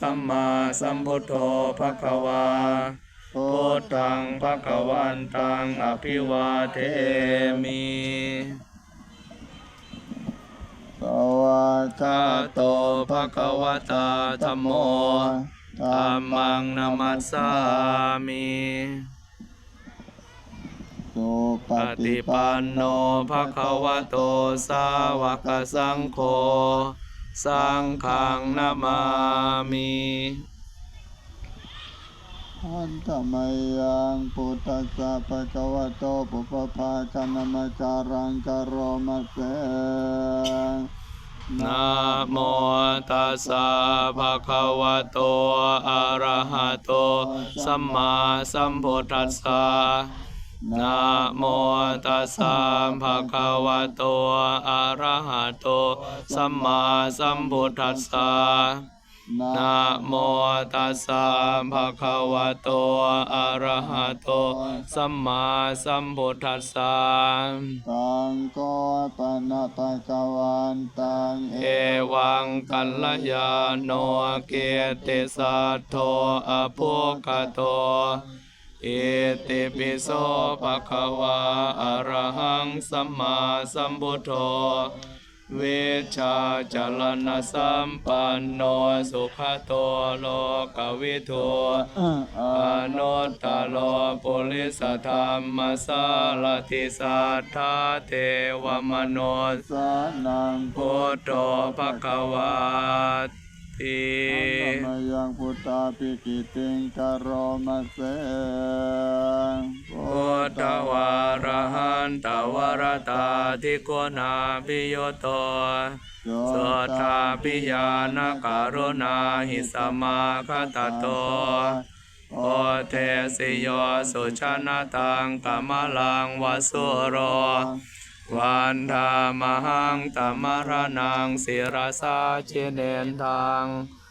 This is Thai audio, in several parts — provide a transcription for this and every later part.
สัมมาสัมพุทโธภะคะวาพุทธังภะคะวันตังอภิวาเทมิสวากกาโตภะคะวตาธัมโมธัมมังนามัสสามิสุปปฏิปันโนภะคะวะโตสาวกสังโฆ สังฆังนามามิอันตมยังพุทธัสสะภะคะวะโตปุปภาคณมจารังกโรมะเสนะโมตัสสะภะคะวะโตอะระหะโตสัมมาสัมพุทธัสสะ นะโมตัสสะภะคะวะโต อะระหะโต สัมมาสัมพุทธัสสะนะโมตัสสะภะคะวะโต อะระหะโต สัมมาสัมพุทธัสสะตังโกปนะภะคะวันตังเอเอวังกัลยาโนเกติสัทโทอภุคโตเอติปิโสภะคะวาอะระหังสัมมาสัมพุทโธเวชาจลนสัมปันโนสุขโตโลกวิทูอนุตตโลปุริสธรรมสารติสัทธาเทวมโนสานังพุทโธภะคะวา ติอันตมยังพุทธาภิกิติงกโรมะเสพุทธวาระหันตวรตาทิโกนาพิโยโตสุทธาพิยานการุณาหิสมาคตโตโอเทสิโยสุชนะตังกมลังวสุโร วันธามหังตมรนังศิรสาชิเนนทัง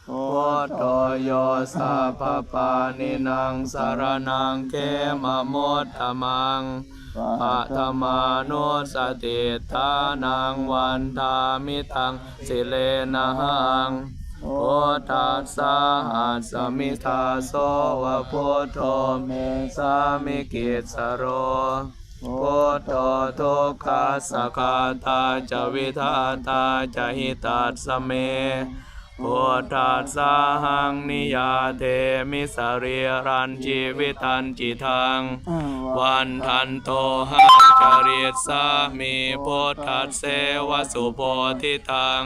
พุทโธโยสัพพปานินังสารนังเขมะมุตตมังปัตมานุสติทานังวันทามิตังสิเลนะหังพุทธัสสะหัสสมิทาโสวะพุทโธเมสามิกิสโร พุทโธทุกขัสสะคาตาจะวิทาตาจะหิตัสสะเมพุทธัสสะหังนิยาเทมิสรีรันชีวิตันจิทัง วันทันโตหังจริตสามีพุทธัสเสวสุโพธิตัง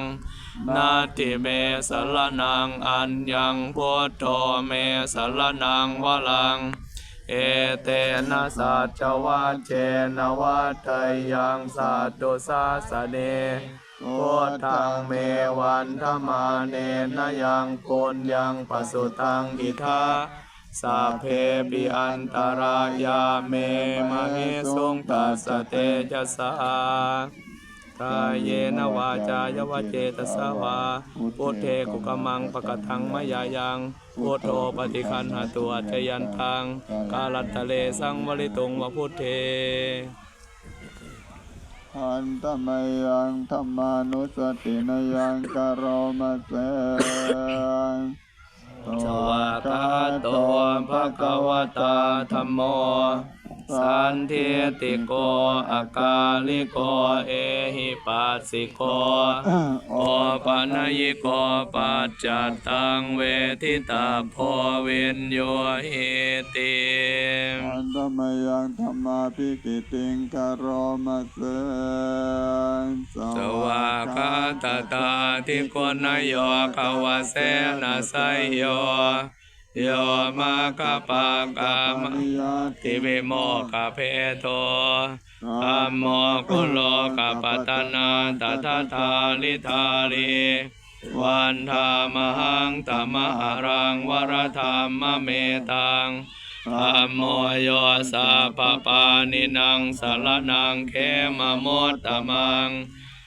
นาติเมสรนังอัญญังพุทโธเมสรนังวลัง เอเตนะสัจวัเจนวัตถยังสัตตุสาสเนพุทธังเมวันธมาเนนยังปุญยังปสุตังอิทาสัพเพปิอันตรายาเมมะหิสุงตัสเตจะสา กายเยนวาจายวเจตสาวาพุทเทกุกมังปะกะทังมะยายังพุทโธปฏิคันหาตัวจยันทังกาลัตทะเลสังวริตุงวะพุทเทอันตมยังธรรมานุสตินยังกโรมะเสสวากาโตภะคะวะตาธัมโม สันเทติโกอากาลิโกเอหิปัสสิโกโอปัญญิโกปัจจัตตังเวทิตาโพวินโยหิติอันตมยังธรรมาภิกิติงกโรมะเสสวากาตตาทิโกนโยขวะเสนะไสยโย โยมาคปากามะนิยาทิวิโมกะเพโทธัมโมกุโลกะปัตนาตถาทาลิทาลีวันธามหังตมหารังวรธรรมเมตังธัมโมโยสัพพปานินังสารนังเขมมุตตมัง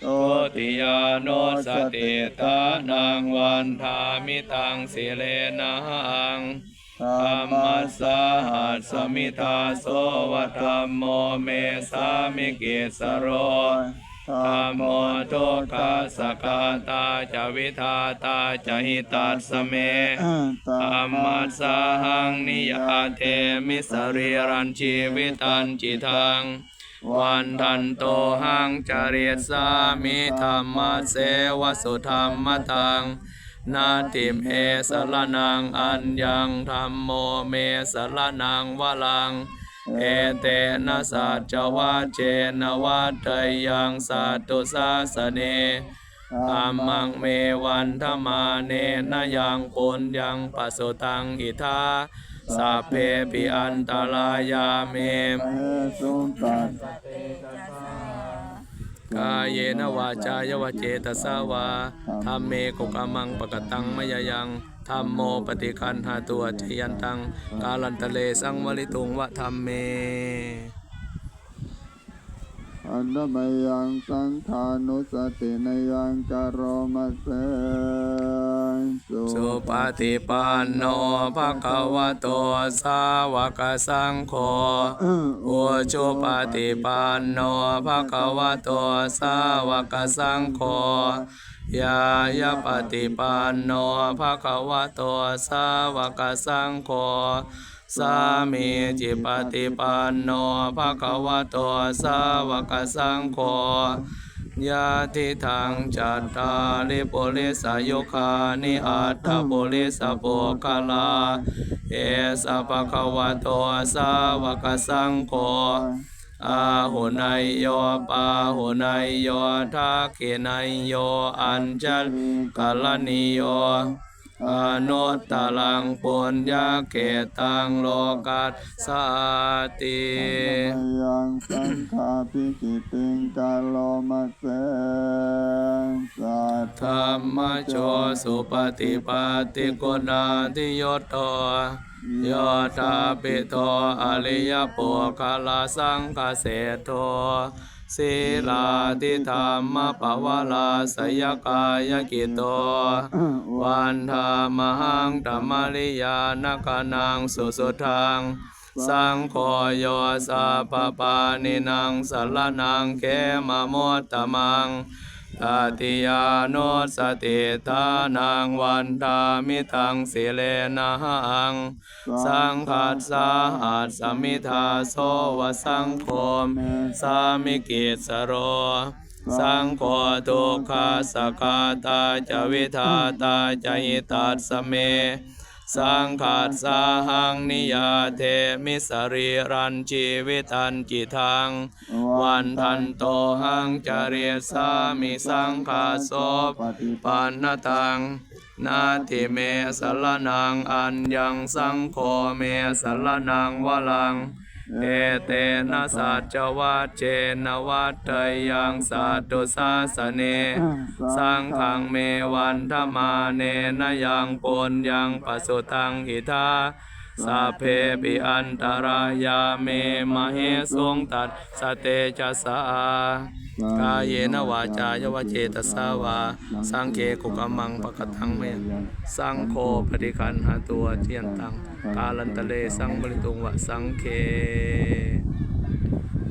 โตติยานสติตานังวันทามิตังสิเลนะหังธรรมสาหัสสมิทาโสวะธรรมโมเมสามิกิสโรธธัมโมทุกขสกาตาจวิทาตาจหิตัสเมธรรมสสาหังนิยาเทมิสรีรันชีวิตันจิทัง วันทันโตหังจริยสามิธรรมเสวสุธรรมทังนาติมเอสรนังอัญญังธรรมโมเมสรนังวลัง เอเตนะสัจวัจเจนวัตยังสัตตุสาสเนธรรมังเมวันธมาเนนยังปุญญังปัสสุตังอิทา สัพเพปิอันตรายามิสุตัสกายเยนวาจายวเจตสาวาธรรมเมกุกามังปกตังมยยังธรรมโมปฏิคันหาตัวจยันตัง กาลันตะเลสังวลิตุงวะธรรมเม อันดมยังสังขานุสตินยังกโรมัสเสสุสุปฏิปันโนภะคะวะโตสาวกสังโฆอุชุปฏิปันโนภะคะวะโตสาวกสังโฆยายาปฏิปันโนภะคะวะโตสาวกสังโฆ สามีจิปฏิปันโนภะคะวะโตสาวกสังโฆยาทิทางจัตตาลิปุริสายุคานิอัตถปุริสโปกาลา เอสะปะคะวะโตสาวกสังโฆอาหุนายโยปาหุนายโยทักขินายโยอัญจลกาลนิโย อนุตตรังปุญญาเกตังโลกัสสาติยังสังฆาปิกิติงกาโลมัสเสสัทธรรมโชสุปฏิปัติโกุณาทิโยโตโยธาปิโตอริยปุคลาสังคเสโท ศีลาติธรรมปวาลาสยกายกิโตวันธามหังธรรมริยานกนังสุสุทังสังโฆโยสาปปานินังสรนังเขมมตตมัง ตติยานุสติทานังวันทามิทังสิเลนะหัง สังคัสสาหัสสมิทาโสวสังโฆมสามิกิสโร สังโฆทุกขาสกาตาจวิทาตาจหิตัสเม สังขัสสาหังนิยาเทมิสรีรันชีวิตันกิทัง วันทันโตหังจเรียสามิสังขาโสปันนตังนาทิเมสลนังอันยังสังโฆเมสลนังวลัง เอเตนะสัจวัจเจนวัตเตยังสัตตุสาสเน สังขังเมวันธมาเนนยังปุญญังปสุทังหิทา สัพเพปิอันตรายาเมมเหสงตัดสเตจัสสากายเยนวาจายวเจตสาวา สังเคกุกมังปะกตังเมสังโคปฏิคันหาตัวเทียนตัง กาลันตะเลสังบริตุงวะสังเค